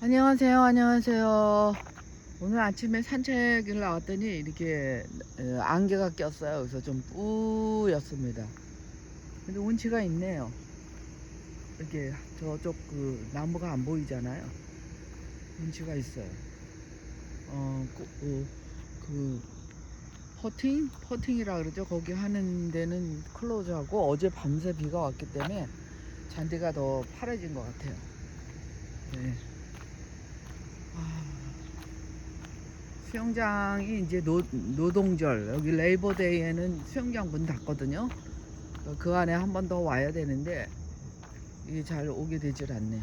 안녕하세요, 안녕하세요. 오늘 아침에 산책을 나왔더니 이렇게 어, 안개가 꼈어요. 그래서 좀 뿌였습니다. 근데 운치가 있네요. 이렇게 저쪽 그 나무가 안 보이잖아요. 운치가 있어요. 어, 그, 그, 그 퍼팅? 퍼팅이라 그러죠. 거기 하는 데는 클로즈하고 어제 밤새 비가 왔기 때문에 잔디가 더 파래진 것 같아요. 네. 아, 수영장이 이제 노, 노동절 여기 레이버데이에는 수영장 문 닫거든요. 그 안에 한 번 더 와야 되는데 이게 잘 오게 되질 않네.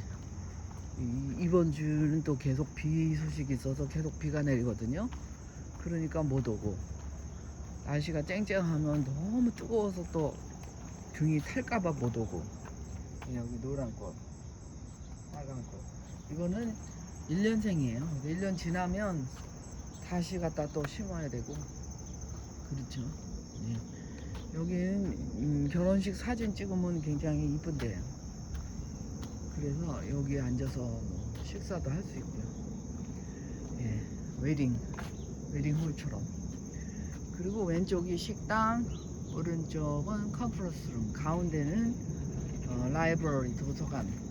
이- 이번 주는 또 계속 비 소식이 있어서 계속 비가 내리거든요. 그러니까 못 오고 날씨가 쨍쨍하면 너무 뜨거워서 또 등이 탈까봐 못 오고 여기 노란 꽃, 빨간 꽃. 이거는 1년생이에요. 1년 지나면 다시 갖다 또 심어야 되고 그렇죠. 네. 여기는 음, 결혼식 사진 찍으면 굉장히 이쁜데요. 그래서 여기 앉아서 뭐 식사도 할 수 있고요. 예, 웨딩, 웨딩홀처럼. 그리고 왼쪽이 식당, 오른쪽은 컨퍼런스룸, 가운데는 어, 라이브러리 도서관.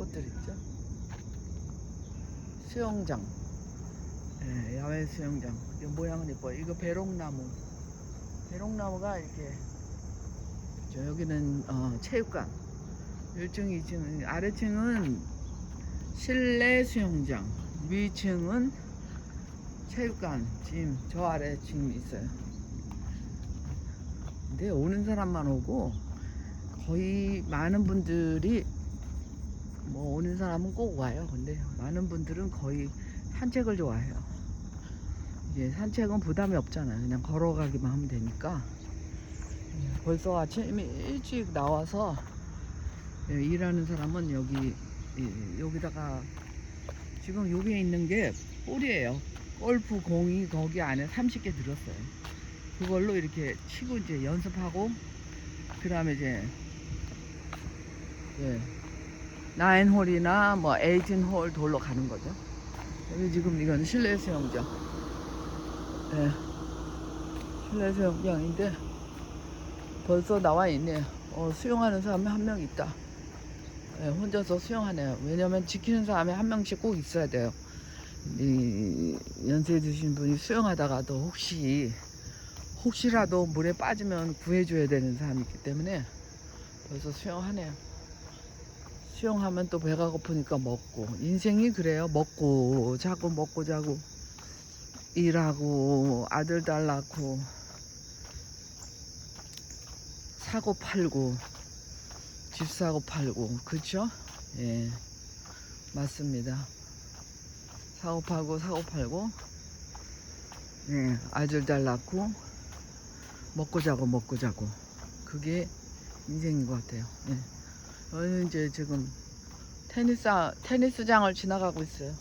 예, 꽃들 있죠. 수영장. 예, 야외 수영장. 이 모양은 예뻐요. 이거 배롱나무. 배롱나무가 이렇게 저 여기는 어, 체육관. 1층, 2층, 아래층은 실내 수영장, 위층은 체육관, 짐, 저 아래층 있어요. 근데 오는 사람만 오고 거의 많은 분들이 뭐 오는 사람은 꼭 와요. 근데 많은 분들은 거의 산책을 좋아해요. 이게 산책은 부담이 없잖아요. 그냥 걸어가기만 하면 되니까. 벌써 아침 일찍 나와서 예, 일하는 사람은 여기 예, 여기다가 지금 여기에 있는 게 볼이에요. 골프 공이 거기 안에 30개 들었어요. 그걸로 이렇게 치고 이제 연습하고 그 다음에 이제 예, 나인 홀이나 뭐 에이틴 홀 돌로 가는 거죠. 여기 지금 이건 실내 수영장. 예, 실내 수영장인데 벌써 나와 있네요. 어, 수영하는 사람이 한 명 있다. 예, 혼자서 수영하네요. 왜냐면 지키는 사람이 한 명씩 꼭 있어야 돼요. 이 연세 드신 분이 수영하다가도 혹시 혹시라도 물에 빠지면 구해줘야 되는 사람이 있기 때문에 벌써 수영하네요. 수영하면 또 배가 고프니까 먹고. 인생이 그래요. 먹고 자고 먹고 자고. 일하고 아들 딸 낳고. 사고 팔고 집 사고 팔고. 그쵸? 예. 맞습니다. 사고 팔고 사고 팔고. 예. 아들 잘 낳고. 먹고 자고 먹고 자고. 그게 인생인 것 같아요. 예 저는 이제 지금 테니스 테니스장을 지나가고 있어요.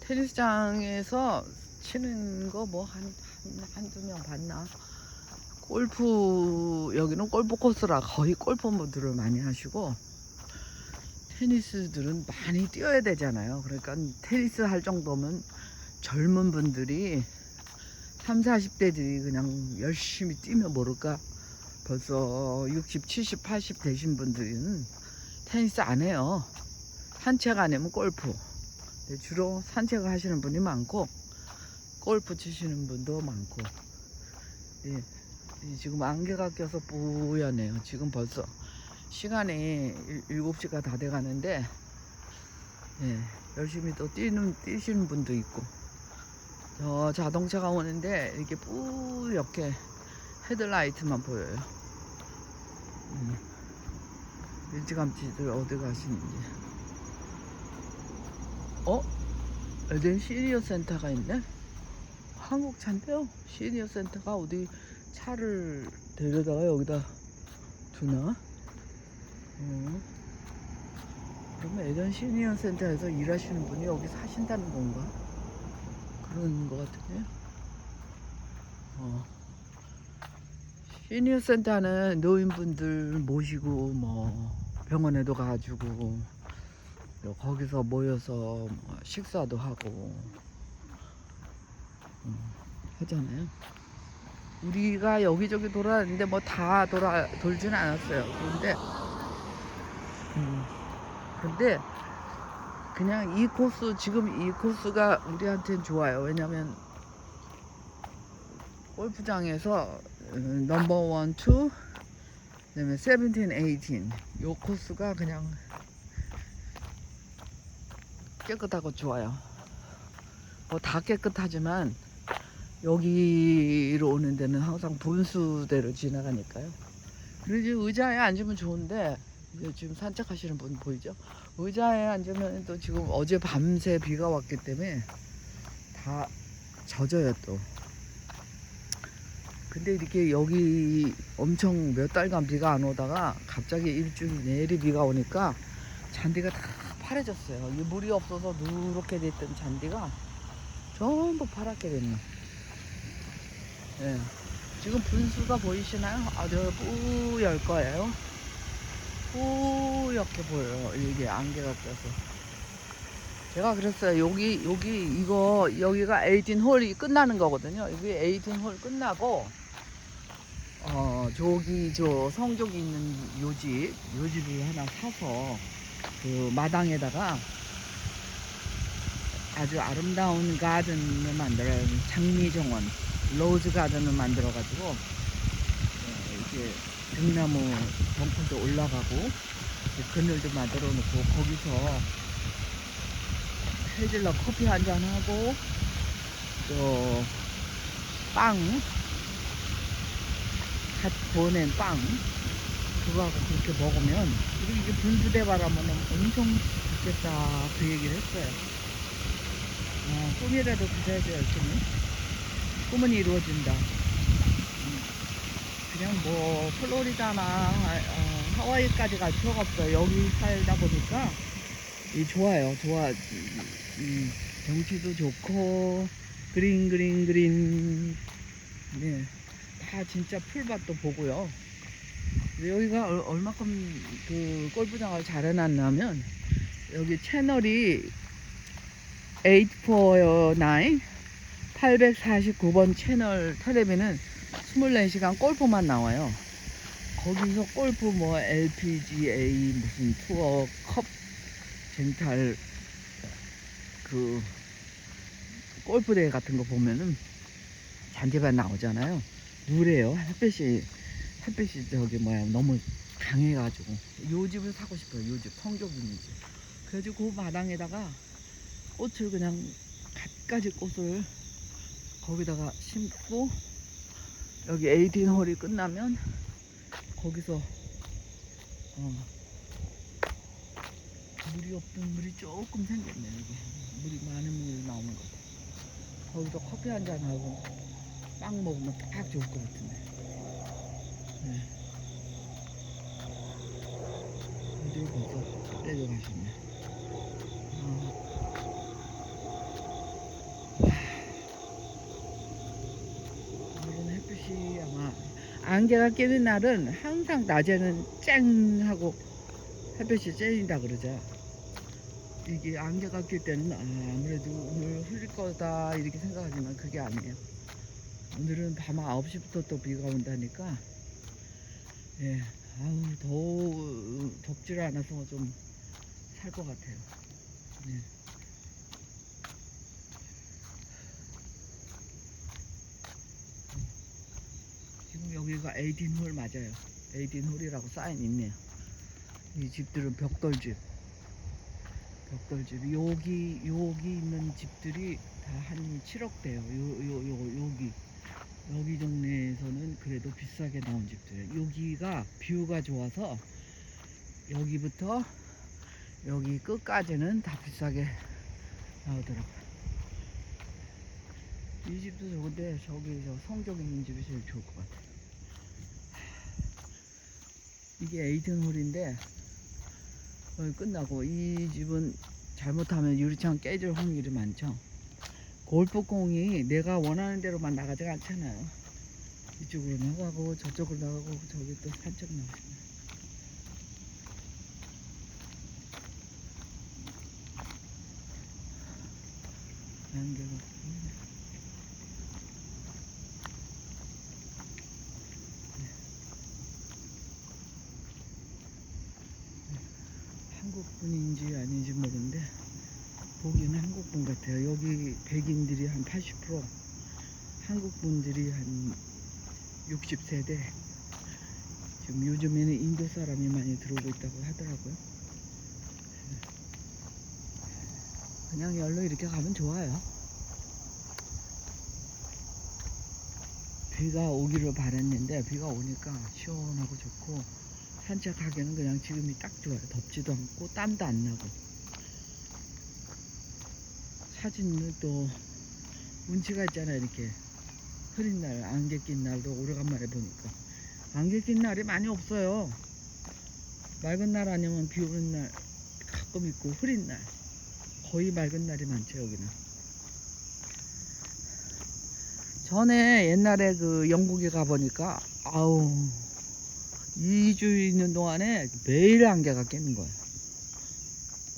테니스장에서 치는 거 뭐 한 한두 명 봤나? 골프 여기는 골프 코스라 거의 골프분들을 많이 하시고 테니스들은 많이 뛰어야 되잖아요. 그러니까 테니스 할 정도면 젊은 분들이 3, 40대들이 그냥 열심히 뛰면 모를까 벌써 60, 70, 80 되신 분들은 테니스 안 해요. 산책 안 하면 골프. 근데 주로 산책을 하시는 분이 많고 골프 치시는 분도 많고 예. 이 지금 안개가 껴서 뿌연해요. 지금 벌써 시간이 일- 7시가 다 돼가는데 예, 열심히 또 뛰는 뛰시는 분도 있고 저 자동차가 오는데 이렇게 뿌옇게 헤드라이트만 보여요. 음. 일찌감치들 어디 가시는지. 어? 에덴 시니어 센터가 있네? 한국 차인데요? 시니어 센터가 어디 차를 데려다가 여기다 두나? 어. 그러면 예전 시니어 센터에서 일하시는 분이 여기 사신다는 건가? 그런 것 같은데. 어. 시니어 센터는 노인분들 모시고 뭐 병원에도 가주고 요 거기서 모여서 뭐 식사도 하고 음, 하잖아요. 우리가 여기저기 돌아다녔는데 뭐 다 돌아 돌지는 않았어요. 그런데 음, 근데 그냥 이 코스 지금 이 코스가 우리한테는 좋아요. 왜냐면 골프장에서 음, 넘버 원, 투, 그다음에 세븐틴, 에이틴 요 코스가 그냥 깨끗하고 좋아요. 뭐 다 깨끗하지만 여기로 오는 데는 항상 분수대로 지나가니까요. 그리고 의자에 앉으면 좋은데 지금 산책하시는 분 보이죠? 의자에 앉으면 또 지금 어제 밤새 비가 왔기 때문에 다 젖어요 또. 근데 이렇게 여기 엄청 몇 달간 비가 안 오다가 갑자기 일주일 내리 비가 오니까 잔디가 다 파래졌어요. 이 물이 없어서 누렇게 됐던 잔디가 전부 파랗게 됐네. 예. 지금 분수가 보이시나요? 아주 뿌열 거예요. 뿌옇게 보여요. 이게 안개가 껴서. 제가 그랬어요. 여기, 여기, 이거, 여기가 에이틴 홀이 끝나는 거거든요. 여기 에이틴 홀 끝나고, 어, 저기, 저 성족이 있는 요 집, 요 집을 하나 사서, 그 마당에다가 아주 아름다운 가든을 만들어요. 장미 정원, 로즈 가든을 만들어가지고, 어, 이렇게 등나무 덩굴도 올라가고, 그늘도 만들어 놓고, 거기서 해질러 커피 한 잔 하고, 또, 빵, 갓 보낸 빵, 그거하고 그렇게 먹으면, 그리고 이게 분수대 바라면 엄청 좋겠다, 그 얘기를 했어요. 어, 꿈이라도 가져야죠, 열심히. 꿈은 이루어진다. 음, 그냥 뭐, 플로리다나, 어, 하와이까지 갈 필요가 없어요. 여기 살다 보니까, 이 좋아요. 좋아. 음, 경치도 좋고, 그린, 그린, 그린. 네. 다 진짜 풀밭도 보고요. 여기가 얼- 얼마큼 그 골프장을 잘 해놨냐면, 여기 채널이 849 849번 채널 텔레비는 24시간 골프만 나와요. 거기서 골프 뭐 LPGA 무슨 투어 컵 젠탈 그 골프 대회 같은 거 보면은 잔디가 나오잖아요. 누래요. 햇빛이 햇빛이 저기 뭐야 너무 강해가지고 요 집을 사고 싶어요. 요 집 성격 있는 집. 그래가지고 그 마당에다가 꽃을 그냥 갖가지 꽃을 거기다가 심고 여기 에이틴 홀이 끝나면 거기서 어, 물이 없던 물이 조금 생겼네 여기 물이 많은 물이 나오는 거 거기서 커피 한 잔 하고 빵 먹으면 딱 좋을 것 같은데 네. 어디 벌써 내려가셨네 어. 오늘은 햇빛이 아마 안개가 끼는 날은 항상 낮에는 쨍 하고 햇빛이 쨍이다 그러죠. 이게 안개가 낄 때는 아, 아무래도 오늘 흘릴 거다 이렇게 생각하지만 그게 아니에요. 오늘은 밤 9시부터 또 비가 온다니까 예, 아우 더 덥질 않아서 좀 살 것 같아요. 예. 지금 여기가 에이딘 홀 맞아요. 에이딘 홀이라고 사인 있네요. 이 집들은 벽돌집. 벽돌집. 여기 여기 있는 집들이 다 한 7억 대요. 요 요 요 여기 여기 동네에서는 그래도 비싸게 나온 집들이에요. 여기가 뷰가 좋아서 여기부터 여기 끝까지는 다 비싸게 나오더라고요. 이 집도 좋은데 저기 저 성적 있는 집이 제일 좋을 것 같아요. 이게 에이든 홀인데 거의 끝나고 이 집은 잘못하면 유리창 깨질 확률이 많죠. 골프공이 내가 원하는 대로만 나가지가 않잖아요. 이쪽으로 나가고 저쪽으로 나가고 저기 또 산쪽 나가잖아요. 연결 같아요. 여기 백인들이 한 80%, 한국 분들이 한 60세대. 지금 요즘에는 인도 사람이 많이 들어오고 있다고 하더라고요. 그냥 열로 이렇게 가면 좋아요. 비가 오기를 바랬는데 비가 오니까 시원하고 좋고 산책하기는 그냥 지금이 딱 좋아요. 덥지도 않고 땀도 안 나고. 사진을 또 운치가 있잖아요. 이렇게 흐린 날, 안개 낀 날도 오래간만에 보니까 안개 낀 날이 많이 없어요. 맑은 날 아니면 비 오는 날 가끔 있고 흐린 날 거의 맑은 날이 많죠 여기는. 전에 옛날에 그 영국에 가보니까 아우 2주 있는 동안에 매일 안개가 깨는 거예요.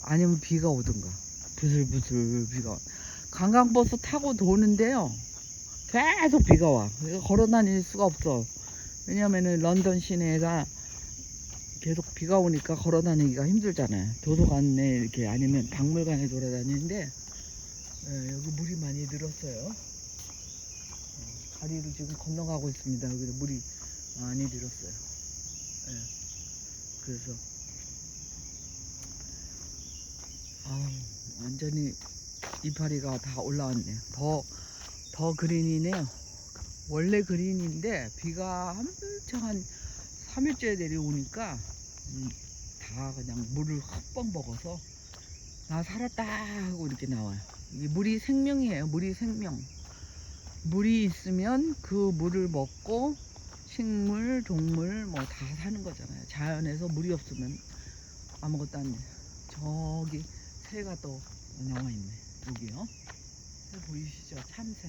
아니면 비가 오든가. 부슬부슬 비가 와. 관광버스 타고 도는데요. 계속 비가 와. 걸어 다닐 수가 없어. 왜냐면은 런던 시내가 계속 비가 오니까 걸어 다니기가 힘들잖아요. 도서관에 이렇게 아니면 박물관에 돌아다니는데 예, 여기 물이 많이 늘었어요. 어, 다리를 지금 건너가고 있습니다. 여기 물이 많이 늘었어요. 예. 그래서 아 완전히 이파리가 다 올라왔네요. 더, 더 그린이네요. 원래 그린인데 비가 엄청 한 3일째 내려오니까 음, 다 그냥 물을 흠뻑 먹어서 나 살았다 하고 이렇게 나와요. 이게 물이 생명이에요. 물이 생명. 물이 있으면 그 물을 먹고 식물, 동물 뭐 다 사는 거잖아요. 자연에서 물이 없으면 아무것도 안 돼요. 저기 새가 또 나와 있네. 여기요. 새 보이시죠? 참새.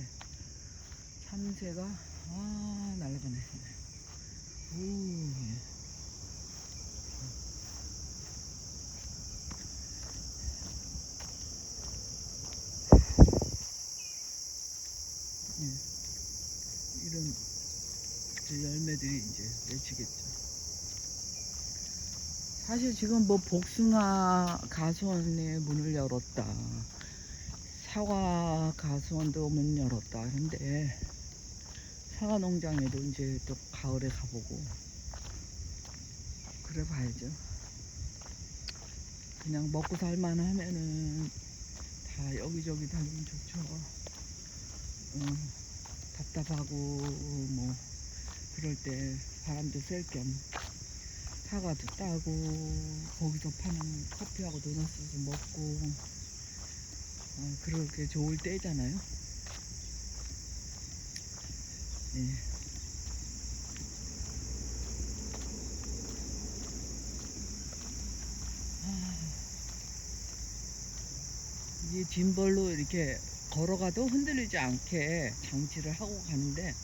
참새가 아 날아가네. 오, 예. 예. 이런 열매들이 이제 맺히겠죠. 사실 지금 뭐 복숭아 가수원에 문을 열었다. 사과 가수원도 문 열었다. 그런데 사과 농장에도 이제 또 가을에 가보고 그래 봐야죠. 그냥 먹고 살만 하면은 다 여기저기 다니면 좋죠. 어, 답답하고 뭐 그럴 때 바람도 쐴겸 사과도 따고 거기서 파는 커피하고 도넛도 먹고 어, 그렇게 좋을 때잖아요. 예. 아, 이게 짐벌로 이렇게 걸어가도 흔들리지 않게 장치를 하고 가는데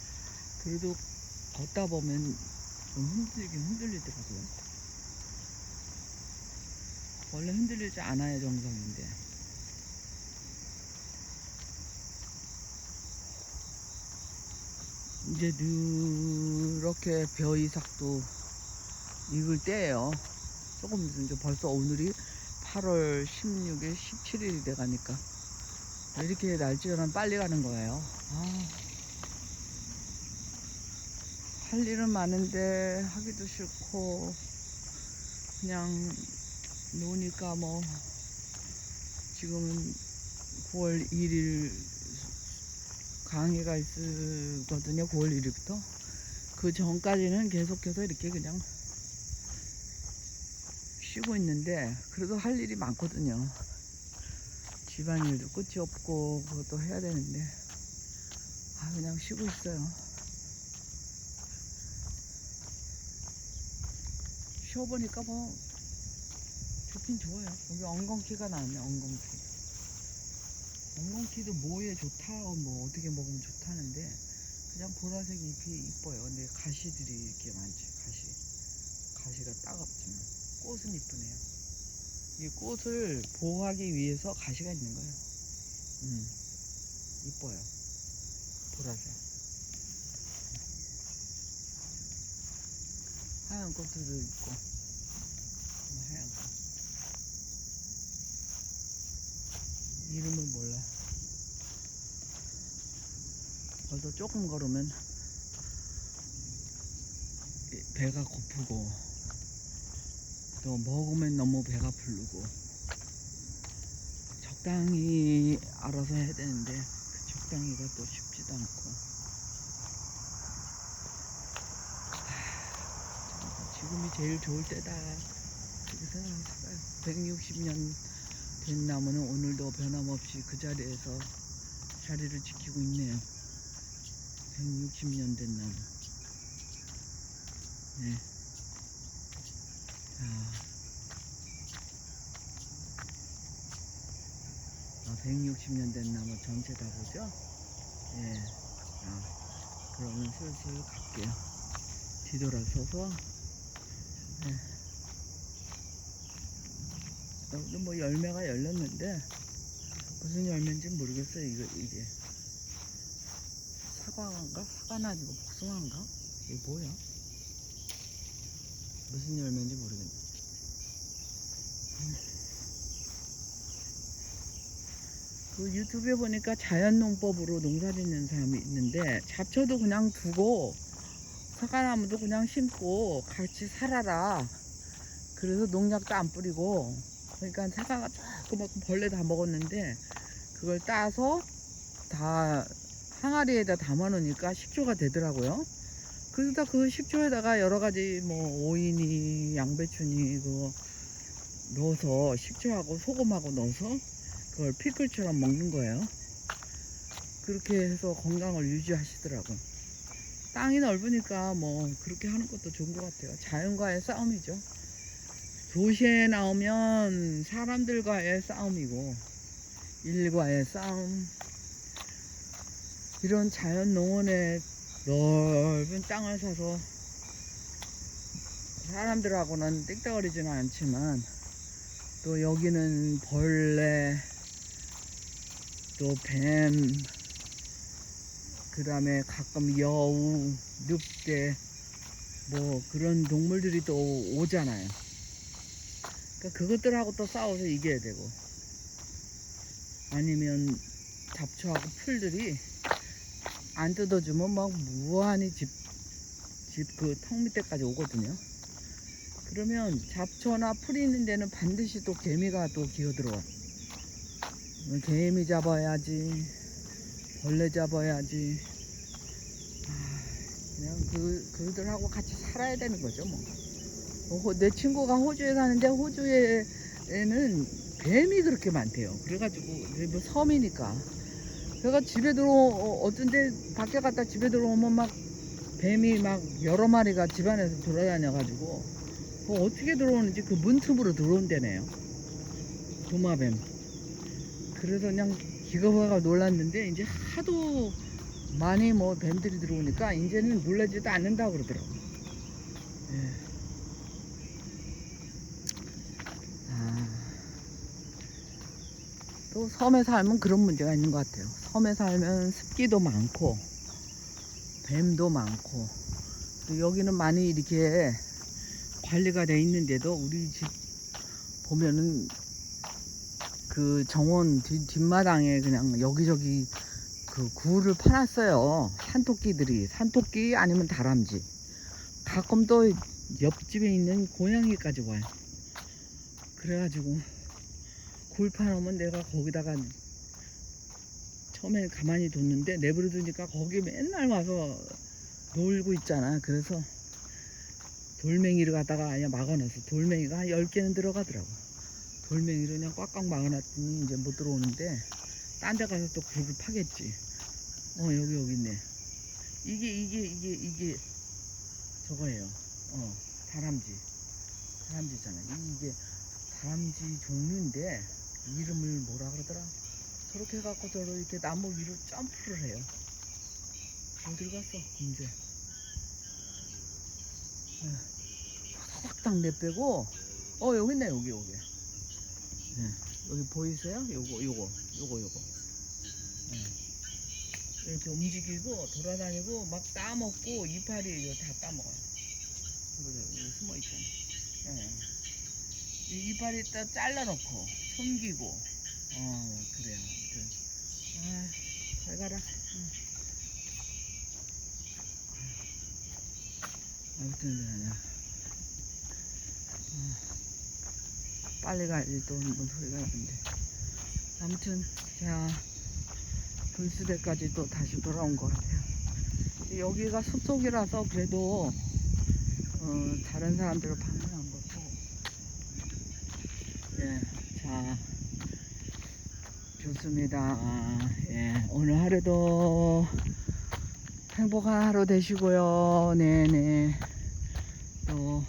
그래도 걷다 보면 좀 흔들리긴 흔들리더라고요. 원래 흔들리지 않아야 정상인데. 이제 이렇게 벼이삭도 익을 때예요. 조금 이제 벌써 오늘이 8월 16일, 17일이 돼 가니까 이렇게 날짜는 빨리 가는 거예요. 아. 할 일은 많은데 하기도 싫고 그냥 노니까 뭐 지금은 9월 1일 강의가 있거든요 9월 1일부터. 그 전까지는 계속해서 이렇게 그냥 쉬고 있는데 그래도 할 일이 많거든요. 집안일도 끝이 없고 그것도 해야 되는데 아 그냥 쉬고 있어요 쉬어보니까 뭐 좋긴 좋아요. 여기 엉겅퀴가 나왔네, 엉겅퀴. 엉겅퀴도 뭐에 좋다, 뭐 어떻게 먹으면 좋다는데 그냥 보라색 잎이 이뻐요. 근데 가시들이 이렇게 많지, 가시. 가시가 따갑지만 꽃은 이쁘네요. 이 꽃을 보호하기 위해서 가시가 있는 거예요. 음. 이뻐요. 보라색. 하얀 꽃들도 있고. 하얀 거. 이름은 몰라. 벌써 조금 걸으면 이 배가 고프고 또 먹으면 너무 배가 부르고 적당히 알아서 해야 되는데 그 적당히가 또 쉽지도 않고 지금이 제일 좋을 때다 생각해요 160년 된 나무는 오늘도 변함없이 그 자리에서 자리를 지키고 있네요 160년 된 나무 네. 자. 아, 160년 된 나무 전체 다 보죠? 예. 아, 그러면 슬슬 갈게요. 뒤돌아서서, 예. 여기 뭐 열매가 열렸는데, 무슨 열매인지 모르겠어요, 이거, 이게. 사과인가? 사과는 아니고 복숭아인가? 이게 뭐야? 무슨 열매인지 모르겠네. 그 유튜브에 보니까 자연 농법으로 농사 짓는 사람이 있는데 잡초도 그냥 두고 사과나무도 그냥 심고 같이 살아라. 그래서 농약도 안 뿌리고 그러니까 사과가 조그맣고 벌레 다 먹었는데 그걸 따서 다 항아리에다 담아 놓으니까 식초가 되더라고요. 그러다 그 식초에다가 여러 가지 뭐 오이니 양배추니 그거 넣어서 식초하고 소금하고 넣어서 그걸 피클처럼 먹는 거예요. 그렇게 해서 건강을 유지하시더라고. 땅이 넓으니까 뭐 그렇게 하는 것도 좋은 것 같아요. 자연과의 싸움이죠. 도시에 나오면 사람들과의 싸움이고 일과의 싸움. 이런 자연 농원에 넓은 땅을 사서 사람들하고는 땡땡거리지는 않지만 또 여기는 벌레 또 뱀, 그 다음에 가끔 여우, 늑대, 뭐 그런 동물들이 또 오잖아요. 그러니까 그것들하고 또 싸워서 이겨야 되고, 아니면 잡초하고 풀들이 안 뜯어주면 막 무한히 집, 집 그 턱 밑에까지 오거든요. 그러면 잡초나 풀이 있는 데는 반드시 또 개미가 또 기어들어와. 개미 잡아야지 벌레 잡아야지 아, 그냥 그 그들하고 같이 살아야 되는 거죠 뭐. 어, 호- 내 친구가 호주에 사는데 호주에는 뱀이 그렇게 많대요. 그래가지고 뭐 섬이니까. 그래가 집에 들어 어, 어쩐데 밖에 갔다 집에 들어오면 막 뱀이 막 여러 마리가 집안에서 돌아다녀가지고 그 어떻게 들어오는지 그 문틈으로 들어온대네요. 도마뱀. 그래서 그냥 기가가 놀랐는데 이제 하도 많이 뭐 뱀들이 들어오니까 이제는 놀라지도 않는다 그러더라고. 예. 아, 또 섬에 살면 그런 문제가 있는 것 같아요. 섬에 살면 습기도 많고 뱀도 많고 또 여기는 많이 이렇게 관리가 돼 있는데도 우리 집 보면은 그 정원 뒷, 뒷마당에 그냥 여기저기 그 굴을 파놨어요. 산토끼들이 산토끼 아니면 다람쥐. 가끔 또 옆집에 있는 고양이까지 와요. 그래가지고 굴 파놓으면 내가 거기다가 처음에 가만히 뒀는데 내버려두니까 거기 맨날 와서 놀고 있잖아. 그래서 돌멩이를 갖다가 그냥 막아놔서 돌멩이가 한 10개는 들어가더라고. 돌멩이로 그냥 꽉꽉 막아놨더니 이제 못 들어오는데 딴 데 가서 또 굴을 파겠지. 어 여기 여기 있네. 이게 이게 이게 이게 저거예요. 어 다람쥐. 다람쥐잖아. 이- 이게 다람쥐 종류인데 이름을 뭐라 그러더라. 저렇게 해갖고 저로 이렇게 나무 위로 점프를 해요. 어딜 갔어 이제. 확딱 내빼고 어 여기 있네 여기 여기. 네, 여기 보이세요? 요거 요거 요거 요거. 네. 이렇게 움직이고 돌아다니고 막 따먹고 이파리 이거 다 따먹어요. 여기 숨어 있잖아. 예. 이 이파리 따 잘라놓고 숨기고 어 그래요. 아무튼 아, 잘 가라. 응. 아무튼 아니야. 빨리 가야지 또 한번 소리가 나는데 아무튼 자 분수대까지 또 다시 돌아온 것 같아요. 여기가 숲속이라서 그래도 어, 다른 사람들을 방해는 안 받고. 예 자. 좋습니다. 아, 예 오늘 하루도 행복한 하루 되시고요. 네네. 또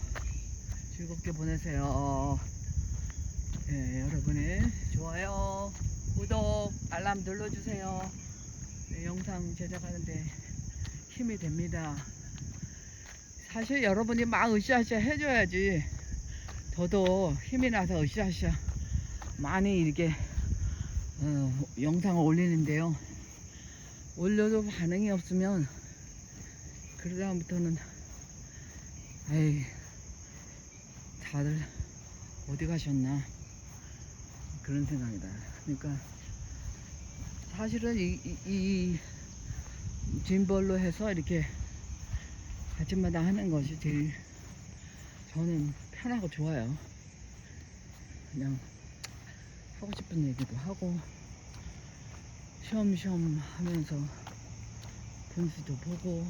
즐겁게 보내세요. 네, 여러분의 좋아요, 구독, 알람 눌러주세요. 네, 영상 제작하는데 힘이 됩니다. 사실 여러분이 막 으쌰으쌰 해줘야지 저도 힘이 나서 으쌰으쌰 많이 이렇게 어, 영상을 올리는데요. 올려도 반응이 없으면 그러다음부터는 에이 다들 어디 가셨나 그런 생각이다. 그러니까 사실은 이, 이, 이 짐벌로 해서 이렇게 아침마다 하는 것이 제일 저는 편하고 좋아요. 그냥 하고 싶은 얘기도 하고 쉬엄쉬엄 하면서 분수도 보고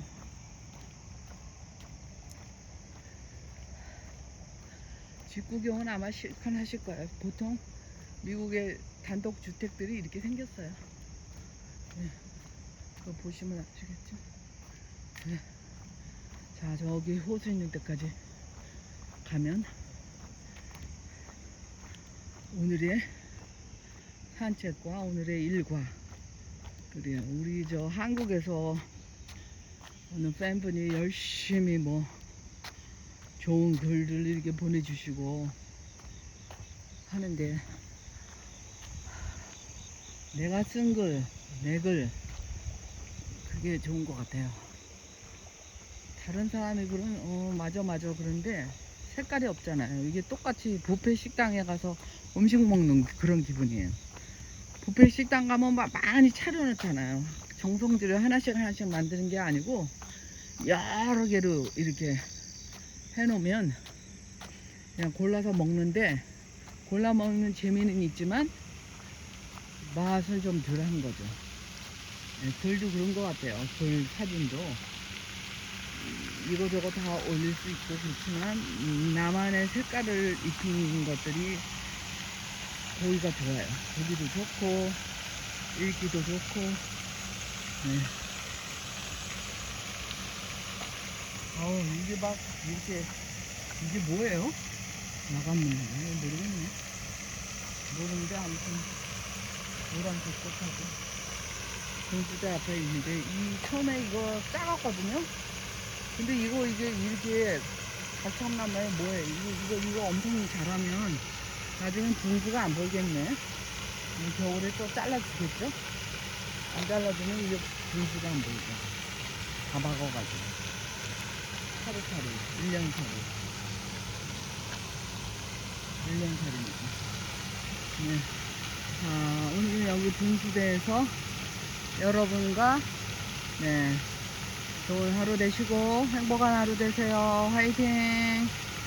집 구경은 아마 실컷 하실 거예요. 보통 미국의 단독 주택들이 이렇게 생겼어요. 네. 그거 보시면 아시겠죠? 네. 자, 저기 호수 있는 데까지 가면 오늘의 산책과 오늘의 일과 그래요. 우리 저 한국에서 오늘 팬분이 열심히 뭐 좋은 글들 이렇게 보내주시고 하는데 내가 쓴 글, 내 글, 그게 좋은 것 같아요. 다른 사람이 그런, 어, 맞아, 맞아. 그런데 색깔이 없잖아요. 이게 똑같이 부페 식당에 가서 음식 먹는 그런 기분이에요. 부페 식당 가면 막 많이 차려놓잖아요. 정성들을 하나씩 하나씩 만드는 게 아니고 여러 개로 이렇게 해놓으면 그냥 골라서 먹는데 골라 먹는 재미는 있지만 맛을 좀 덜 한 거죠. 네, 글도 그런 것 같아요. 글 사진도 이거저거 다 올릴 수 있고 그렇지만 음, 나만의 색깔을 입힌 것들이 보기가 좋아요. 보기도 좋고 읽기도 좋고 네. 아우 이게 막 이렇게 이게 뭐예요? 나갔는데 모르겠네. 모르는데 아무튼 노란색 꽃하고 공주대 앞에 있는데 이 처음에 이거 작았거든요. 근데 이거 이게 이렇게 가참나무에 뭐해? 이거 이거 이거 엄청 자라면 나중엔 분수가 안 보이겠네. 이 겨울에 또 잘라주겠죠? 안 잘라주면 이게 분수가 안 보이죠. 다 막아가지고. 차례차례, 1년 차례. 1년 차례니까. 네. 자, 오늘 여기 분수대에서 여러분과, 네, 좋은 하루 되시고, 행복한 하루 되세요. 화이팅!